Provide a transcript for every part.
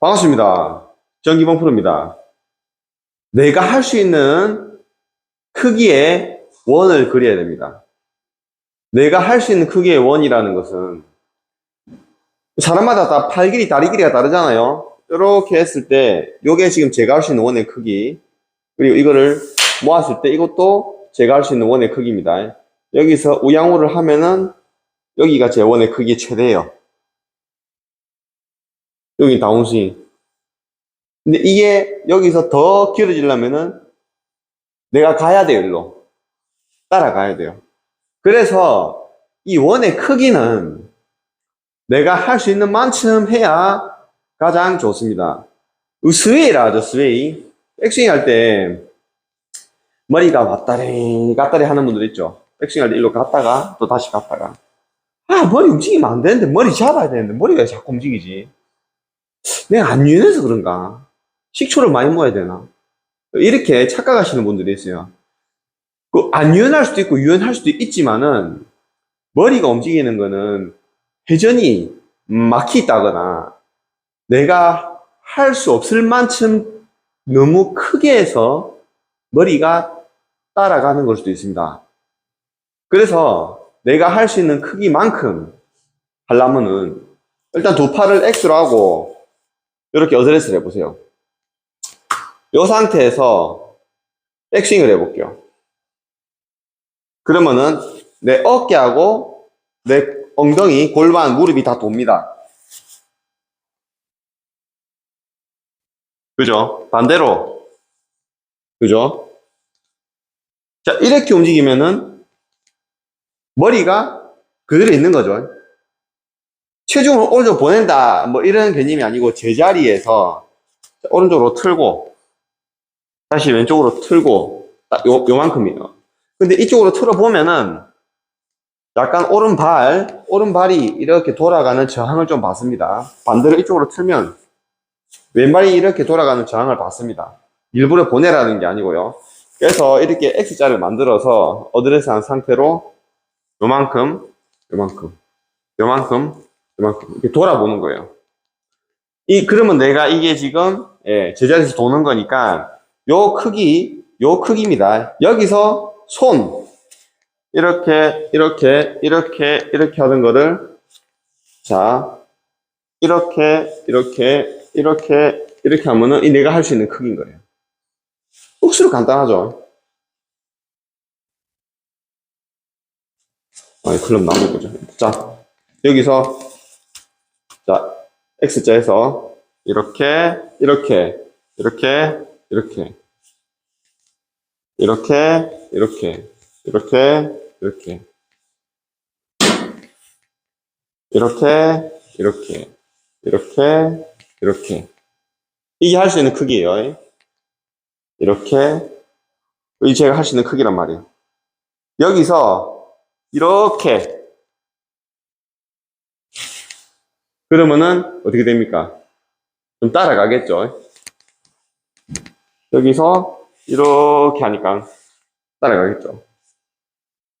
반갑습니다. 정기봉 프로입니다. 내가 할 수 있는 크기의 원을 그려야 됩니다. 내가 할 수 있는 크기의 원이라는 것은 사람마다 다 팔 길이, 다리 길이가 다르잖아요. 이렇게 했을 때, 요게 지금 제가 할 수 있는 원의 크기. 그리고 이거를 모았을 때 이것도 제가 할 수 있는 원의 크기입니다. 여기서 우양우를 하면은 여기가 제 원의 크기 최대예요. 여기 다운스윙. 근데 이게 여기서 더 길어지려면은 내가 가야 돼요, 일로. 따라가야 돼요. 그래서 이 원의 크기는 내가 할 수 있는 만큼 해야 가장 좋습니다. 이 스웨이라 하죠, 스웨이. 백스윙 할 때 머리가 왔다리 갔다리 하는 분들 있죠. 백스윙 할 때 일로 갔다가 또 다시 갔다가. 아, 머리 움직이면 안 되는데, 머리 잡아야 되는데, 머리가 왜 자꾸 움직이지? 내가 안 유연해서 그런가? 식초를 많이 먹어야 되나? 이렇게 착각하시는 분들이 있어요. 그, 안 유연할 수도 있고, 유연할 수도 있지만은, 머리가 움직이는 거는 회전이 막히 있다거나, 내가 할 수 없을 만큼 너무 크게 해서 머리가 따라가는 걸 수도 있습니다. 그래서 내가 할 수 있는 크기만큼 하려면은 일단 두 팔을 X로 하고 이렇게 어드레스를 해보세요. 이 상태에서 백스윙을 해볼게요. 그러면은 내 어깨하고 내 엉덩이, 골반, 무릎이 다 돕니다. 그죠? 반대로. 그죠? 자, 이렇게 움직이면은 머리가 그대로 있는 거죠. 체중을 오른쪽 보낸다, 뭐 이런 개념이 아니고 제자리에서 오른쪽으로 틀고, 다시 왼쪽으로 틀고, 딱 요, 요만큼이에요. 근데 이쪽으로 틀어 보면은, 약간 오른발, 오른발이 이렇게 돌아가는 저항을 좀 받습니다. 반대로 이쪽으로 틀면, 왼발이 이렇게 돌아가는 저항을 받습니다. 일부러 보내라는 게 아니고요. 그래서 이렇게 X자를 만들어서 어드레스 한 상태로 요만큼, 요만큼, 요만큼, 이렇게 돌아보는 거예요. 이 그러면 내가 이게 지금 예, 제자리에서 도는 거니까 요 크기, 요 크기입니다. 여기서 손 이렇게 이렇게 이렇게 이렇게 하는 거를 자 이렇게 이렇게 이렇게 이렇게 하면은 이 내가 할 수 있는 크기인 거예요. 억수로 간단하죠. 아니, 클럽 나올 거죠. 자, 여기서, 자, X자에서, 이렇게, 이렇게, 이렇게, 이렇게, 이렇게, 이렇게, 이렇게, 이렇게, 이렇게, 이렇게, 이렇게, 이렇게. 이게 할 수 있는 크기예요. 이렇게, 이 제가 할 수 있는 크기란 말이에요. 여기서, 이렇게. 그러면은 어떻게 됩니까? 좀 따라가겠죠. 여기서 이렇게 하니까 따라가겠죠.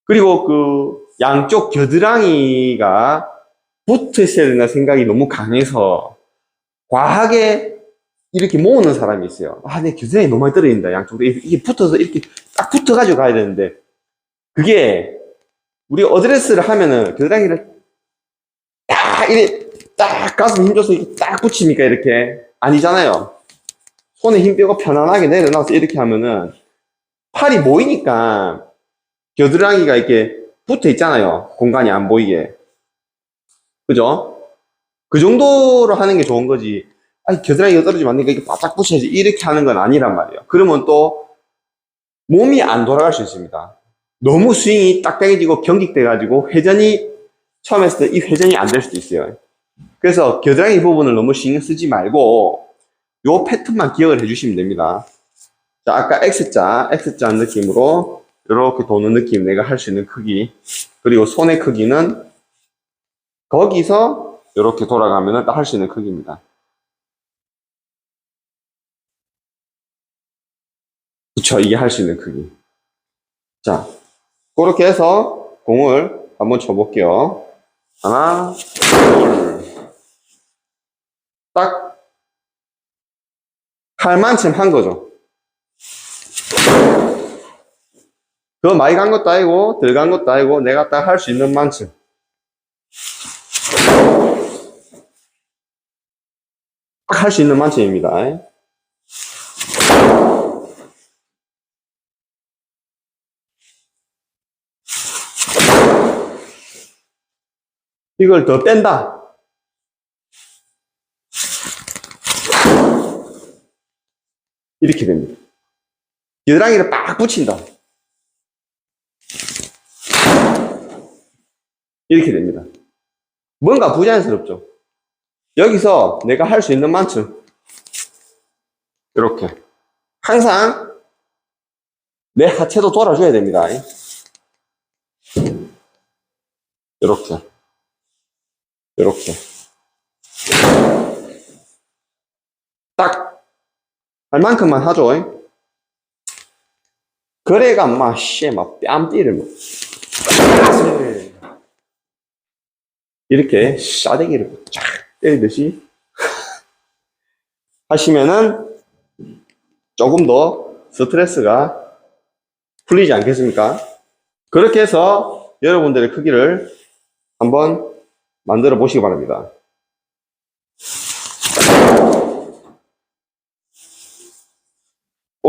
그리고 그 양쪽 겨드랑이가 붙어 있어야 된다 생각이 너무 강해서 과하게 이렇게 모으는 사람이 있어요. 아, 내 겨드랑이 너무 많이 떨어진다. 양쪽 이게 붙어서 이렇게 딱 붙어가지고 가야 되는데 그게 우리 어드레스를 하면은 겨드랑이를 딱 이래 딱 가슴 힘줘서 이렇게 딱 붙입니까 이렇게 아니잖아요. 손에 힘 빼고 편안하게 내려놔서 이렇게 하면은 팔이 모이니까 겨드랑이가 이렇게 붙어 있잖아요. 공간이 안 보이게. 그죠? 그 정도로 하는 게 좋은 거지. 아니, 겨드랑이가 떨어지면 안 되니까 이렇게 바짝 붙여야지. 이렇게 하는 건 아니란 말이에요. 그러면 또 몸이 안 돌아갈 수 있습니다. 너무 스윙이 딱딱해지고 경직돼가지고 회전이 처음 했을 때 이 회전이 안 될 수도 있어요. 그래서 겨드랑이 부분을 너무 신경 쓰지 말고 요 패턴만 기억을 해주시면 됩니다. 자, 아까 X자, X자 느낌으로 이렇게 도는 느낌 내가 할 수 있는 크기 그리고 손의 크기는 거기서 이렇게 돌아가면 할수 있는 크기입니다. 그쵸, 이게 할 수 있는 크기. 자, 그렇게 해서 공을 한번 쳐볼게요. 하나, 둘, 딱 할 만큼 한 거죠. 더 많이 간 것도 아니고 덜 간 것도 아니고 내가 딱 할 수 있는 만큼 딱 할 수 있는 만큼입니다. 이걸 더 뺀다. 이렇게 됩니다. 겨드랑이를 빡 붙인다. 이렇게 됩니다. 뭔가 부자연스럽죠? 여기서 내가 할 수 있는 만큼, 이렇게. 항상 내 하체도 돌아줘야 됩니다. 이렇게. 이렇게. 딱, 할 만큼만 하죠. 그래가, 막, 씨, 막, 뺨띠를, 막. 이렇게 싸대기를 쫙 때리듯이 하시면은 조금 더 스트레스가 풀리지 않겠습니까? 그렇게 해서 여러분들의 크기를 한번 만들어 보시기 바랍니다.